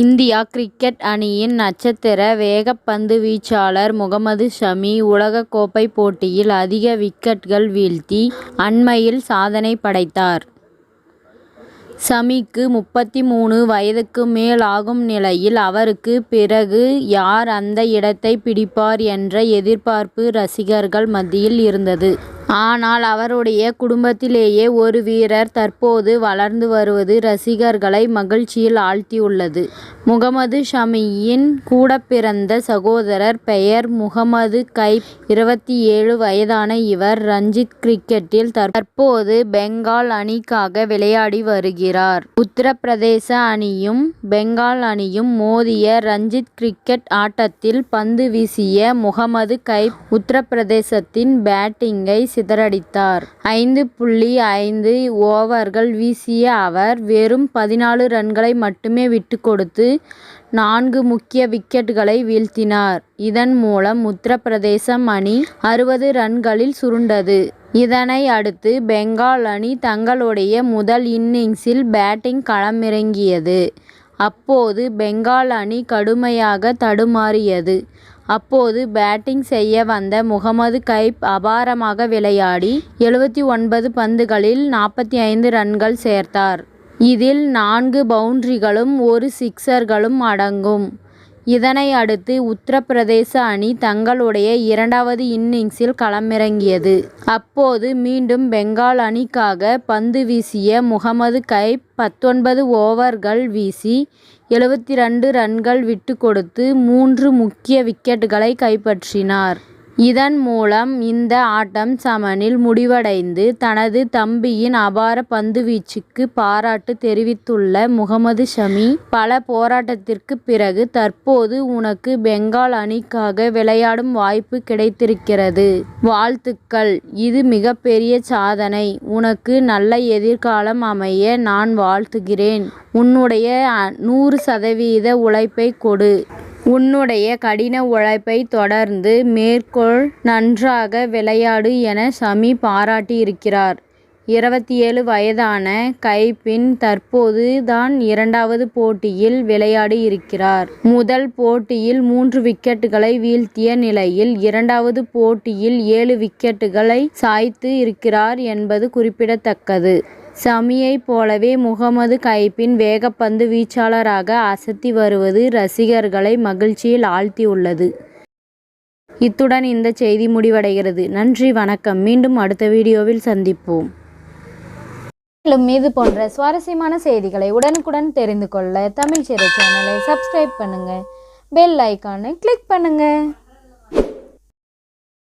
India cricket அணியின் நட்சத்திர வேகப்பந்து வீச்சாளர் முகமது ஷமி உலகக்கோப்பை போட்டியில் அதிக விக்கெட்கள் வீழ்த்தி அண்மையில் சாதனை படைத்தார். ஷமிக்கு முப்பத்தி மூணு வயதுக்கு மேல் ஆகும் நிலையில் அவருக்கு பிறகு யார் அந்த இடத்தை பிடிப்பார் என்ற எதிர்பார்ப்பு ரசிகர்கள் மத்தியில் இருந்தது. ஆனால் அவருடைய குடும்பத்திலேயே ஒரு வீரர் தற்போது வளர்ந்து வருவது ரசிகர்களை மகிழ்ச்சியில் ஆழ்த்தியுள்ளது. முகமது ஷமியின் கூடப்பிறந்த சகோதரர் பெயர் முகமது கைப். இருபத்தி ஏழு வயதான இவர் ரஞ்சித் கிரிக்கெட்டில் தற்போது பெங்கால் அணிக்காக விளையாடி வருகிறார். உத்தரப்பிரதேச அணியும் பெங்கால் அணியும் மோதிய ரஞ்சித் கிரிக்கெட் ஆட்டத்தில் பந்து வீசிய முகமது கைப் உத்தரப்பிரதேசத்தின் பேட்டிங்கை சிதறடித்தார். ஐந்து புள்ளி ஐந்து ஓவர்கள் வீசிய அவர் வெறும் பதினாலு ரன்களை மட்டுமே விட்டுக்கொடுத்து நான்கு முக்கிய விக்கெட்டுகளை வீழ்த்தினார். இதன் மூலம் உத்தரப்பிரதேசம் அணி அறுபது ரன்களில் சுருண்டது. இதனை அடுத்து பெங்கால் அணி தங்களுடைய முதல் இன்னிங்ஸில் பேட்டிங் களமிறங்கியது. அப்போது பெங்கால் அணி கடுமையாக தடுமாறியது. அப்போது பேட்டிங் செய்ய வந்த முகமது கைப் அபாரமாக விளையாடி எழுபத்தி ஒன்பது பந்துகளில் நாற்பத்தி ஐந்து ரன்கள் சேர்த்தார். இதில் நான்கு பவுண்டரிகளும் ஒரு சிக்சர்களும் அடங்கும். இதனை அடுத்து உத்தரப்பிரதேச அணி தங்களுடைய இரண்டாவது இன்னிங்ஸில் களமிறங்கியது. அப்போது மீண்டும் பெங்கால் அணிக்காக பந்து வீசிய முகமது கைப் பத்தொன்பது ஓவர்கள் வீசி எழுபத்திரண்டு ரன்கள் விட்டுக் கொடுத்து மூன்று முக்கிய விக்கெட்டுகளை கைப்பற்றினார். இதன் மூலம் இந்த ஆட்டம் சமனில் முடிவடைந்து தனது தம்பியின் அபார பந்துவீச்சுக்கு பாராட்டு தெரிவித்துள்ள முகமது ஷமி பல போராட்டத்திற்கு பிறகு தற்போது உனக்கு பெங்கால் அணிக்காக விளையாடும் வாய்ப்பு கிடைத்திருக்கிறது. வாழ்த்துக்கள் இது மிகப்பெரிய சாதனை. உனக்கு நல்ல எதிர்காலம் அமைய நான் வாழ்த்துகிறேன். உன்னுடைய நூறு சதவீத உழைப்பை கொடு. உன்னுடைய கடின உழைப்பை தொடர்ந்து மேற்கொள் நன்றாக விளையாடு என ஷமி பாராட்டியிருக்கிறார். இருபத்தி ஏழு வயதான கைப்பின் தற்போது தான் இரண்டாவது போட்டியில் விளையாடி இருக்கிறார். முதல் போட்டியில் மூன்று விக்கெட்டுகளை வீழ்த்திய நிலையில் இரண்டாவது போட்டியில் ஏழு விக்கெட்டுகளை சாய்த்து இருக்கிறார் என்பது குறிப்பிடத்தக்கது. ஷமியை போலவே முகமது கைப்பின் வேகப்பந்து வீச்சாளராக அசத்தி வருவது ரசிகர்களை மகிழ்ச்சியில் ஆழ்த்தியுள்ளது. இத்துடன் இந்த செய்தி முடிவடைகிறது. நன்றி வணக்கம் மீண்டும் அடுத்த வீடியோவில் சந்திப்போம். மேலும் இது போன்ற சுவாரஸ்யமான செய்திகளை உடனுக்குடன் தெரிந்து கொள்ள தமிழ் சிறை சேனலை சப்ஸ்கிரைப் பண்ணுங்க. பெல் ஐக்கானை கிளிக் பண்ணுங்கள்